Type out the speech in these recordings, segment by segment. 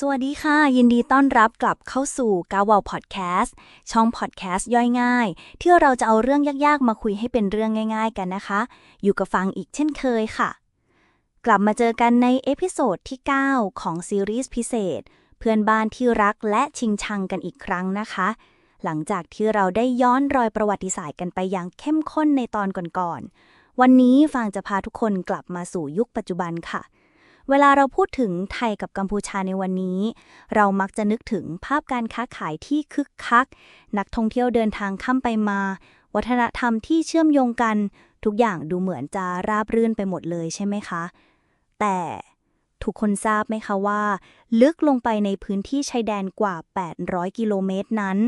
สวัสดีค่ะ ยินดีต้อนรับกลับเข้าสู่กาวาวพอดแคสต์ช่องพอดแคสต์ย่อยง่าย ที่เราจะเอาเรื่องยากๆ มาคุยให้เป็นเรื่องง่ายๆ กันนะคะ อยู่กับฟังอีกเช่นเคยค่ะ กลับมาเจอกันในเอพิโซดที่ 9 ของซีรีส์พิเศษ เพื่อนบ้านที่รักและชิงชังกันอีกครั้งนะคะ หลังจากที่เราได้ย้อนรอยประวัติศาสตร์กันไปอย่างเข้มข้นในตอนก่อนๆวันนี้ฟางจะพาทุกคนกลับมาสู่ยุคปัจจุบันค่ะเเวลาเราพูดถึงไทยกับกัมพูชาในวันนี้ เรามักจะนึกถึงภาพการค้าขายที่คึกคัก นักท่องเที่ยวเดินทางข้ามไปมา วัฒนธรรมที่เชื่อมโยงกัน ทุกอย่างดูเหมือนจะราบรื่นไปหมดเลยใช่ไหมคะ แต่ทุกคนทราบไหมคะว่า ลึกลงไปในพื้นที่ชายแดนกว่า 800 กิโลเมตรนั้น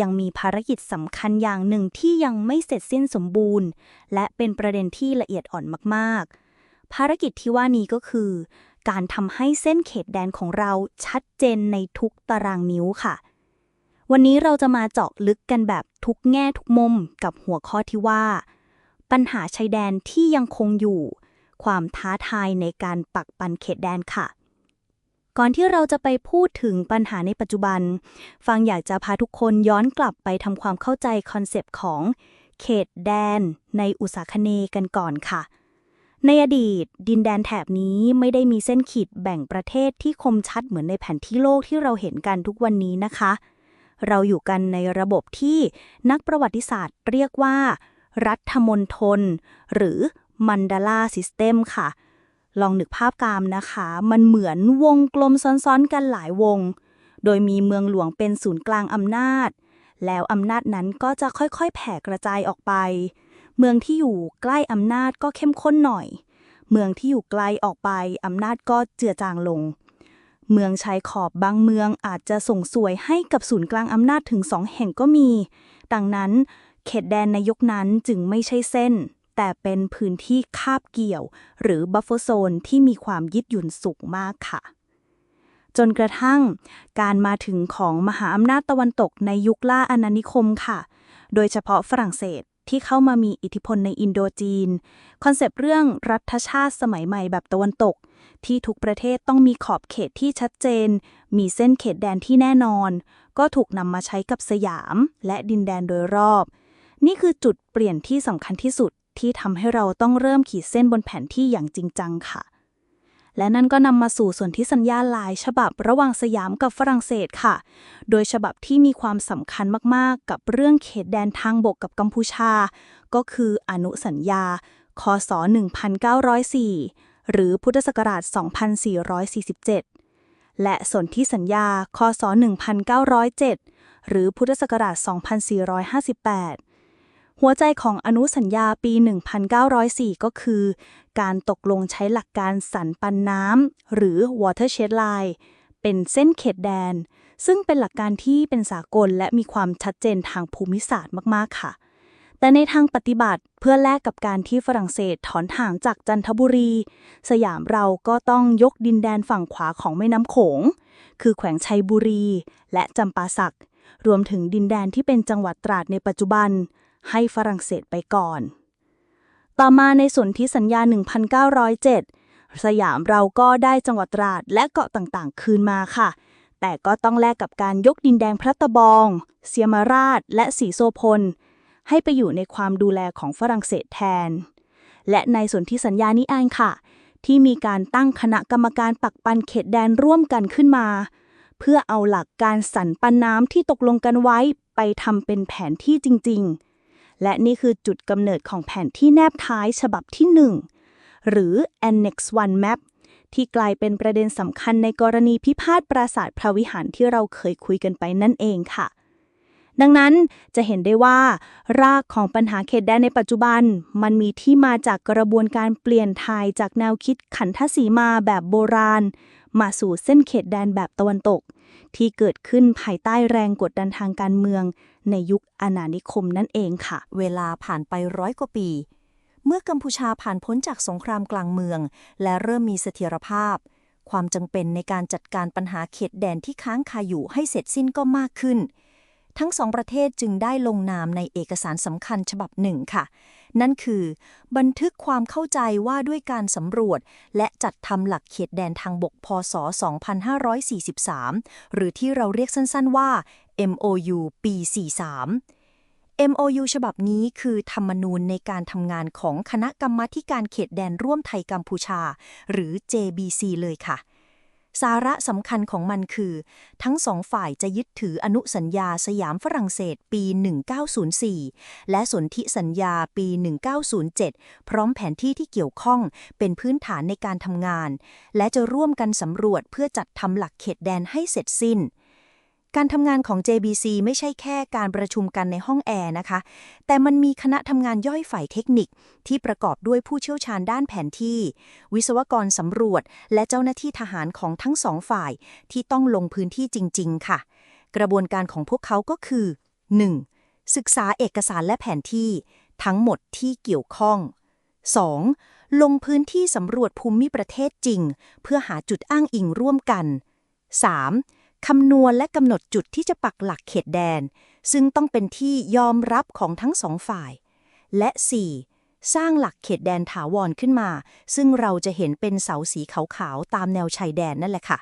ยังมีภารกิจสำคัญอย่างหนึ่งที่ยังไม่เสร็จสิ้นสมบูรณ์ และเป็นประเด็นที่ละเอียดอ่อนมากๆ ภารกิจที่ว่านี้ก็คือ การทำให้เส้นเขตแดนของเราชัดเจนในทุกตารางนิ้วค่ะ วันนี้เราจะมาเจาะลึกกันแบบทุกแง่ทุกมุมกับหัวข้อที่ว่า ปัญหาชายแดนที่ยังคงอยู่ ความท้าทายในการปักปันเขตแดนค่ะ ก่อนที่เราจะไปพูดถึงปัญหาในปัจจุบัน ฟังอยากจะพาทุกคนย้อนกลับไปทำความเข้าใจคอนเซปต์ของเขตแดนในอุตสาคเนกันก่อนค่ะ ในอดีต ดินแดนแถบนี้ไม่ได้มีเส้นขีดแบ่งประเทศที่คมชัดเหมือนในแผนที่โลกที่เราเห็นกันทุกวันนี้นะคะ เราอยู่กันในระบบที่นักประวัติศาสตร์เรียกว่า รัฐมนทนหรือมันดาลาซิสเต็มค่ะ ลองนึกภาพกามนะคะ มันเหมือนวงกลมซ้อนๆกันหลายวง โดยมีเมืองหลวงเป็นศูนย์กลางอำนาจ แล้วอำนาจนั้นก็จะค่อยๆ แผ่กระจายออกไป เมืองที่อยู่ใกล้อำนาจก็เข้มข้นหน่อย เมืองที่อยู่ไกลออกไปอำนาจก็เจือจางลง เมืองชายขอบบางเมืองอาจจะส่งสวยให้กับศูนย์กลางอำนาจถึงสองแห่งก็มี ดังนั้นเขตแดนในยุคนั้นจึงไม่ใช่เส้น แต่เป็นพื้นที่คาบเกี่ยว หรือบัฟเฟอร์โซนที่มีความยืดหยุ่นสูงมากค่ะจนกระทั่งการมาถึงของมหาอำนาจตะวันตกในยุคล่าอาณานิคมค่ะ โดยเฉพาะฝรั่งเศส ที่เข้ามามีอิทธิพลในอินโดจีน คอนเซปต์เรื่องรัฐชาติสมัยใหม่แบบตะวันตก ที่ทุกประเทศต้องมีขอบเขตที่ชัดเจน มีเส้นเขตแดนที่แน่นอน ก็ถูกนำมาใช้กับสยาม และดินแดนโดยรอบ นี่คือจุดเปลี่ยนที่สำคัญที่สุดที่ทำให้เราต้องเริ่มขีดเส้นบนแผนที่อย่างจริงจังค่ะ และนั่นก็นำมาสู่ส่วนที่สัญญาหลาย ฉบับระหว่างสยามกับฝรั่งเศสค่ะ โดยฉบับที่มีความสำคัญมากๆ กับเรื่องเขตแดนทางบกกับกัมพูชา ก็คืออนุสัญญา คศ 1904 หรือพุทธศักราช 2447 และส่วนธิสัญญา คศ 1907 หรือพุทธศักราช 2458 หัวใจของอนุสัญญาปี 1904 ก็คือ การตกลงใช้หลักการสันปันน้ำหรือ watershed line เป็นเส้นเขตแดน ซึ่งเป็นหลักการที่เป็นสากลและมีความชัดเจนทางภูมิศาสตร์มากๆค่ะ แต่ในทางปฏิบัติเพื่อแลกกับการที่ฝรั่งเศสถอนห่างจากจันทบุรี สยามเราก็ต้องยกดินแดนฝั่งขวาของแม่น้ำโขง คือแขวงชัยบุรี และจำปาสักรวมถึงดินแดนที่เป็นจังหวัดตราดในปัจจุบัน ให้ฝรั่งเศสไปก่อน ต่อมาในสนธิสัญญา 1907 สยามเราก็ได้จังหวัดตราดและเกาะต่างๆ คืนมาค่ะ แต่ก็ต้องแลกกับการยกดินแดงพระตะบองเสียมาราช และสีโซพล ให้ไปอยู่ในความดูแลของฝรั่งเศสแทน และในสนธิสัญญานี้เองค่ะ ที่มีการตั้งคณะกรรมการปักปันเขตแดนร่วมกันขึ้นมาเพื่อเอาหลักการสันปันน้ำที่ตกลงกันไว้ไปทำเป็นแผนที่จริงๆ และนี่คือจุดกำเนิดของแผนที่แนบท้ายฉบับที่ 1 หรือ Annex 1 Map ที่กลายเป็นประเด็นสำคัญในกรณีพิพาทปราสาทพระวิหารที่เราเคยคุยกันไปนั่นเองค่ะ ดังนั้นจะเห็นได้ว่า รากของปัญหาเขตแดนในปัจจุบัน มันมีที่มาจากกระบวนการเปลี่ยนทายจากแนวคิดขันทศีมาแบบโบราณ มาสู่เส้นเขตแดนแบบตะวันตก ที่เกิดขึ้นภายใต้แรงกดดันทางการเมือง ในยุคอาณานิคมนั่นเองค่ะ เวลาผ่านไปร้อยกว่าปี เมื่อกัมพูชาผ่านพ้นจากสงครามกลางเมือง และเริ่มมีเสถียรภาพ ความจำเป็นในการจัดการปัญหาเขตแดนที่ค้างคาอยู่ให้เสร็จสิ้นก็มากขึ้น ทั้งสองประเทศจึงได้ลงนามในเอกสารสำคัญฉบับหนึ่งค่ะ นั่นคือ บันทึกความเข้าใจว่าด้วยการสำรวจ และจัดทำหลักเขตแดนทางบกพศ 2543 หรือที่เราเรียกสั้นๆว่า MOU ปี 43 MOU ฉบับนี้คือธรรมนูญในการทำงานของคณะกรรมาธิการเขตแดนร่วมไทยกัมพูชา หรือ JBC เลยค่ะ สาระสำคัญของมันคือ ทั้งสองฝ่ายจะยึดถืออนุสัญญาสยามฝรั่งเศสปี 1904 และสนธิสัญญาปี 1907 พร้อมแผนที่ที่เกี่ยวข้องเป็นพื้นฐานในการทำงาน และจะร่วมกันสำรวจเพื่อจัดทำหลักเขตแดนให้เสร็จสิ้น การทำงานของ JBC ไม่ใช่แค่การประชุมกันในห้องแอร์นะคะ แต่มันมีคณะทำงานย่อยฝ่ายเทคนิค ที่ประกอบด้วยผู้เชี่ยวชาญด้านแผนที่ วิศวกรสำรวจ และเจ้าหน้าที่ทหารของทั้งสองฝ่าย ที่ต้องลงพื้นที่จริง ๆ ค่ะ กระบวนการของพวกเขาก็คือ 1. ศึกษาเอกสารและแผนที่ ทั้งหมดที่เกี่ยวข้อง 2. ลงพื้นที่สำรวจภูมิประเทศจริง เพื่อหาจุดอ้างอิงร่วมกัน 3. คำนวณและกำหนดจุดที่จะปักหลักเขตแดน ซึ่งต้องเป็นที่ยอมรับของทั้งสองฝ่าย และ 4. สร้างหลักเขตแดนถาวรขึ้นมา ซึ่งเราจะเห็นเป็นเสาสีขาวๆ ตามแนวชายแดนนั่นแหละค่ะ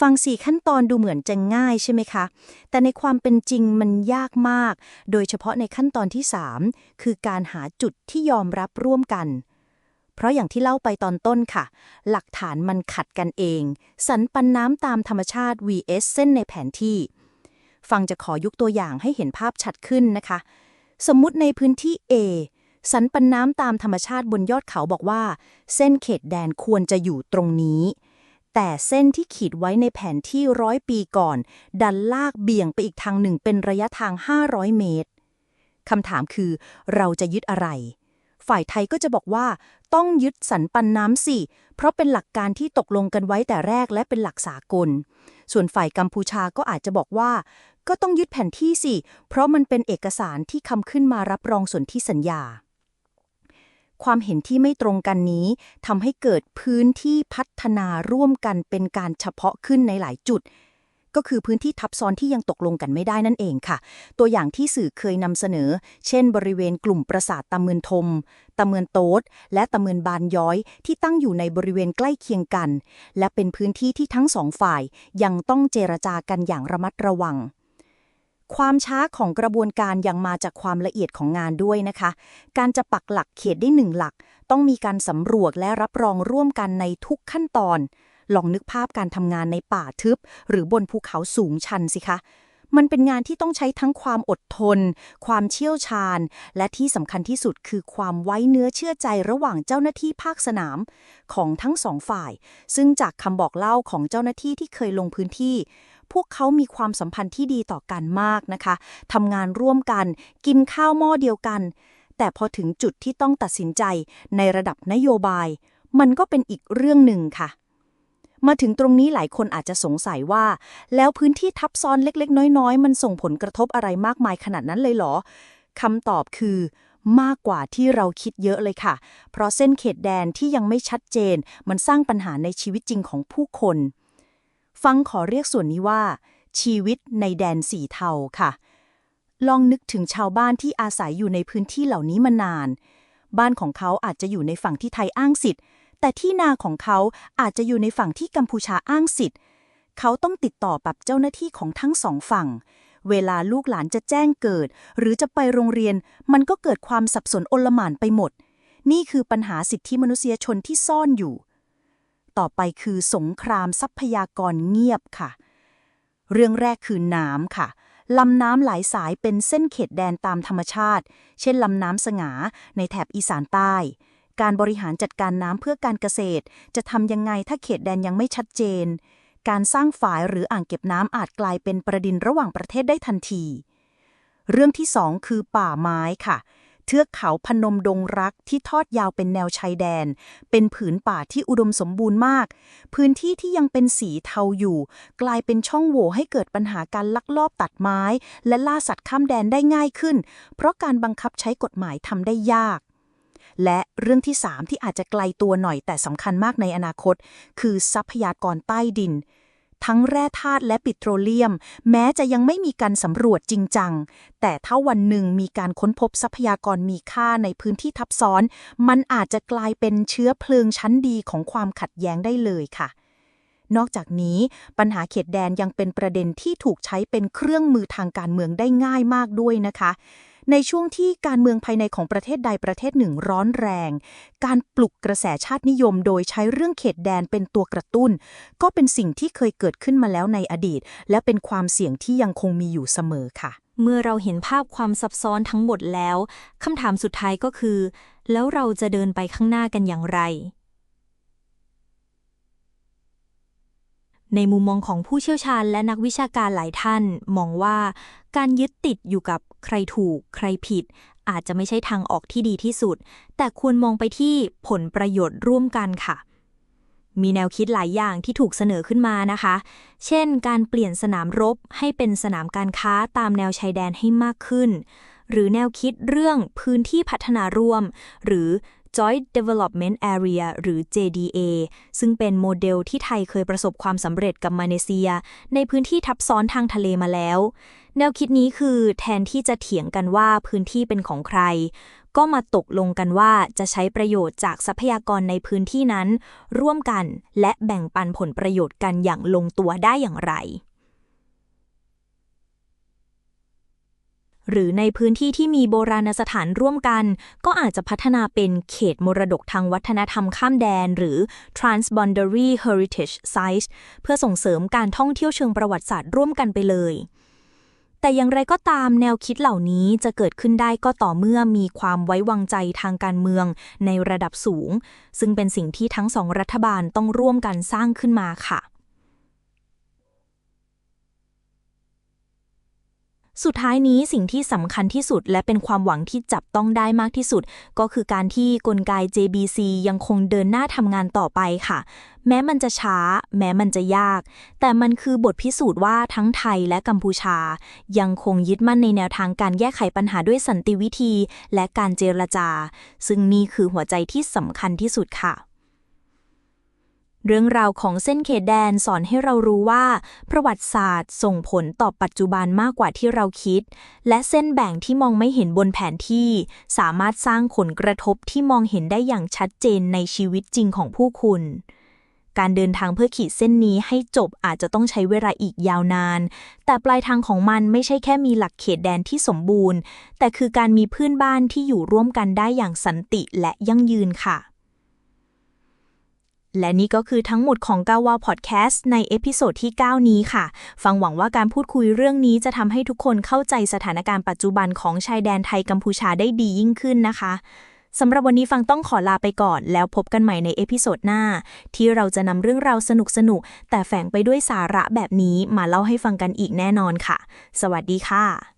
ฟังสี่ขั้นตอนดูเหมือนจะง่ายใช่ไหมคะ แต่ในความเป็นจริงมันยากมาก โดยเฉพาะในขั้นตอนที่ 3 คือการหาจุดที่ยอมรับร่วมกัน เพราะอย่างที่เล่าไปตอนต้นค่ะ หลักฐานมันขัดกันเอง สันปันน้ำตามธรรมชาติ vs เส้นในแผนที่ ฟังจะขอยกตัวอย่างให้เห็นภาพชัดขึ้นนะคะ สมมุติในพื้นที่ A สันปันน้ำตามธรรมชาติบนยอดเขาบอกว่า เส้นเขตแดนควรจะอยู่ตรงนี้ แต่เส้นที่ขีดไว้ในแผนที่ร้อยปีก่อน ดันลากเบี่ยงไปอีกทางหนึ่งเป็นระยะทาง 500 เมตรคำถามคือเราจะยึดอะไร ฝ่ายไทยก็จะบอกว่า ต้องยึดสันปันน้ำสิ เพราะเป็นหลักการที่ตกลงกันไว้แต่แรกและเป็นหลักสากล ส่วนฝ่ายกัมพูชาก็อาจจะบอกว่า ก็ต้องยึดแผนที่สิ เพราะมันเป็นเอกสารที่คำขึ้นมารับรองสนธิสัญญา ความเห็นที่ไม่ตรงกันนี้ทำให้เกิดพื้นที่พัฒนาร่วมกันเป็นการเฉพาะขึ้นในหลายจุด ก็คือพื้นที่ทับซ้อนที่ยังตกลงกันไม่ได้นั่นเองค่ะ ตัวอย่างที่สื่อเคยนำเสนอ เช่น บริเวณกลุ่มปราสาทตะเมือนทมตะเมือนโต๊ดและตะเมือนบานย้อย ที่ตั้งอยู่ในบริเวณใกล้เคียงกัน และเป็นพื้นที่ที่ทั้งสองฝ่าย ยังต้องเจรจากันอย่างระมัดระวังความช้าของกระบวนการยังมาจากความละเอียดของงานด้วยนะคะ การจะปักหลักเขตได้หนึ่งหลัก ต้องมีการสำรวจและรับรองร่วมกันในทุกขั้นตอน ลองนึกภาพการทำงานในป่าทึบ หรือบนภูเขาสูงชันสิคะ มันเป็นงานที่ต้องใช้ทั้งความอดทน ความเชี่ยวชาญ และที่สำคัญที่สุดคือความไว้เนื้อเชื่อใจระหว่างเจ้าหน้าที่ภาคสนามของทั้งสองฝ่าย ซึ่งจากคำบอกเล่าของเจ้าหน้าที่ที่เคยลงพื้นที่พวกเขามีความสัมพันธ์ที่ดีต่อกันมากนะคะ ทำงานร่วมกัน กินข้าวหม้อเดียวกัน แต่พอถึงจุดที่ต้องตัดสินใจในระดับนโยบาย มันก็เป็นอีกเรื่องหนึ่งค่ะ มาถึงตรงนี้หลายคนอาจจะสงสัยว่า แล้วพื้นที่ทับซ้อนเล็กๆ น้อยๆ มันส่งผลกระทบอะไรมากมายขนาดนั้นเลยเหรอคำตอบคือมากกว่าที่เราคิดเยอะเลยค่ะ เพราะเส้นเขตแดนที่ยังไม่ชัดเจน มันสร้างปัญหาในชีวิตจริงของผู้คน ฟังขอเรียกส่วนนี้ว่า ชีวิตในแดนสีเทาค่ะ ลองนึกถึงชาวบ้านที่อาศัยอยู่ในพื้นที่เหล่านี้มานาน บ้านของเขาอาจจะอยู่ในฝั่งที่ไทยอ้างสิทธิ์ แต่ที่นาของเขาอาจจะอยู่ในฝั่งที่กัมพูชาอ้างสิทธิ์ เขาต้องติดต่อกับเจ้าหน้าที่ของทั้งสองฝั่ง เวลาลูกหลานจะแจ้งเกิด หรือจะไปโรงเรียน มันก็เกิดความสับสนโอลหม่านไปหมด นี่คือปัญหาสิทธิมนุษยชนที่ซ่อนอยู่ ต่อไปคือสงครามทรัพยากรเงียบค่ะ เรื่องแรกคือน้ำค่ะลำน้ำหลายสายเป็นเส้นเขตแดนตามธรรมชาติ เช่นลำน้ำสงาในแถบอีสานใต้ การบริหารจัดการน้ำเพื่อการเกษตร จะทำยังไงถ้าเขตแดนยังไม่ชัดเจน การสร้างฝายหรืออ่างเก็บน้ำอาจกลายเป็นประเด็นระหว่างประเทศได้ทันที เรื่องที่สองคือป่าไม้ค่ะ เทือกเขาพนมดงรักที่ทอดยาวเป็นแนวชายแดน เป็นผืนป่าที่อุดมสมบูรณ์มาก พื้นที่ที่ยังเป็นสีเทาอยู่ กลายเป็นช่องโหว่ให้เกิดปัญหาการลักลอบตัดไม้ และล่าสัตว์ข้ามแดนได้ง่ายขึ้น เพราะการบังคับใช้กฎหมายทำได้ยาก และเรื่องที่ 3 ที่อาจจะไกลตัวหน่อยแต่สำคัญมากในอนาคต คือทรัพยากรใต้ดิน ทั้งแร่ธาตุและปิโตรเลียม แม้จะยังไม่มีการสำรวจจริงจัง แต่ถ้าวันหนึ่งมีการค้นพบทรัพยากรมีค่าในพื้นที่ทับซ้อน มันอาจจะกลายเป็นเชื้อเพลิงชั้นดีของความขัดแย้งได้เลยค่ะนอกจากนี้ปัญหาเขตแดนยังเป็นประเด็นที่ถูกใช้เป็นเครื่องมือทางการเมืองได้ง่ายมากด้วยนะคะ ในช่วงที่การเมืองภายในของประเทศใดประเทศหนึ่งร้อนแรง การปลุกกระแสชาตินิยมโดยใช้เรื่องเขตแดนเป็นตัวกระตุ้น ก็เป็นสิ่งที่เคยเกิดขึ้นมาแล้วในอดีต และเป็นความเสี่ยงที่ยังคงมีอยู่เสมอค่ะ เมื่อเราเห็นภาพความซับซ้อนทั้งหมดแล้วคำถามสุดท้ายก็คือ แล้วเราจะเดินไปข้างหน้ากันอย่างไร ในมุมมองของผู้เชี่ยวชาญและนักวิชาการหลายท่าน มองว่าการยึดติดอยู่กับใครถูกใครผิด อาจจะไม่ใช่ทางออกที่ดีที่สุด แต่ควรมองไปที่ผลประโยชน์ร่วมกันค่ะ มีแนวคิดหลายอย่างที่ถูกเสนอขึ้นมานะคะ เช่น การเปลี่ยนสนามรบให้เป็นสนามการค้าตามแนวชายแดนให้มากขึ้น หรือแนวคิดเรื่องพื้นที่พัฒนาร่วม หรือ Joint Development Area หรือ JDA ซึ่งเป็นโมเดลที่ไทยเคยประสบความสำเร็จกับมาเลเซีย ในพื้นที่ทับซ้อนทางทะเลมาแล้ว แนวคิดนี้คือแทนที่จะเถียงกันว่าพื้นที่เป็นของใคร ก็มาตกลงกันว่าจะใช้ประโยชน์จากทรัพยากรในพื้นที่นั้น ร่วมกันและแบ่งปันผลประโยชน์กันอย่างลงตัวได้อย่างไร หรือในพื้นที่ที่มีโบราณสถานร่วมกัน ก็อาจจะพัฒนาเป็นเขตมรดกทางวัฒนธรรมข้ามแดน หรือ Transboundary Heritage Sites เพื่อส่งเสริมการท่องเที่ยวเชิงประวัติศาสตร์ร่วมกันไปเลยแต่อย่างไรก็ตามแนวคิดเหล่านี้จะเกิดขึ้นได้ก็ต่อเมื่อมีความไว้วางใจทางการเมืองในระดับสูง ซึ่งเป็นสิ่งที่ทั้งสองรัฐบาลต้องร่วมกันสร้างขึ้นมาค่ะ สุดท้ายนี้สิ่งที่สำคัญที่สุด และเป็นความหวังที่จับต้องได้มากที่สุด ก็คือการที่กลไก JBC ยังคงเดินหน้าทำงานต่อไปค่ะ แม้มันจะช้า แม้มันจะยาก แต่มันคือบทพิสูจน์ว่าทั้งไทยและกัมพูชา ยังคงยึดมั่นในแนวทางการแก้ไขปัญหาด้วยสันติวิธี และการเจรจา ซึ่งนี่คือหัวใจที่สำคัญที่สุดค่ะ เรื่องราวของเส้นเขตแดนสอนให้เรารู้ว่า ประวัติศาสตร์ส่งผลต่อปัจจุบันมากกว่าที่เราคิด และเส้นแบ่งที่มองไม่เห็นบนแผนที่ สามารถสร้างผลกระทบที่มองเห็นได้อย่างชัดเจนในชีวิตจริงของผู้คุณ การเดินทางเพื่อขีดเส้นนี้ให้จบอาจจะต้องใช้เวลาอีกยาวนาน แต่ปลายทางของมันไม่ใช่แค่มีหลักเขตแดนที่สมบูรณ์ แต่คือการมีเพื่อนบ้านที่อยู่ร่วมกันได้อย่างสันติและยั่งยืนค่ะ และนี่ก็คือทั้งหมดของกาวาพอดแคสต์ในเอพิโซดที่ 9 นี้ค่ะ ฟังหวังว่าการพูดคุยเรื่องนี้จะทำให้ทุกคนเข้าใจสถานการณ์ปัจจุบันของชายแดนไทยกัมพูชาได้ดียิ่งขึ้นนะคะสำหรับวันนี้ฟังต้องขอลาไปก่อน แล้วพบกันใหม่ในเอพิโซดหน้า ที่เราจะนำเรื่องราวสนุกๆแต่แฝงไปด้วยสาระแบบนี้มาเล่าให้ฟังกันอีกแน่นอนค่ะ สวัสดีค่ะ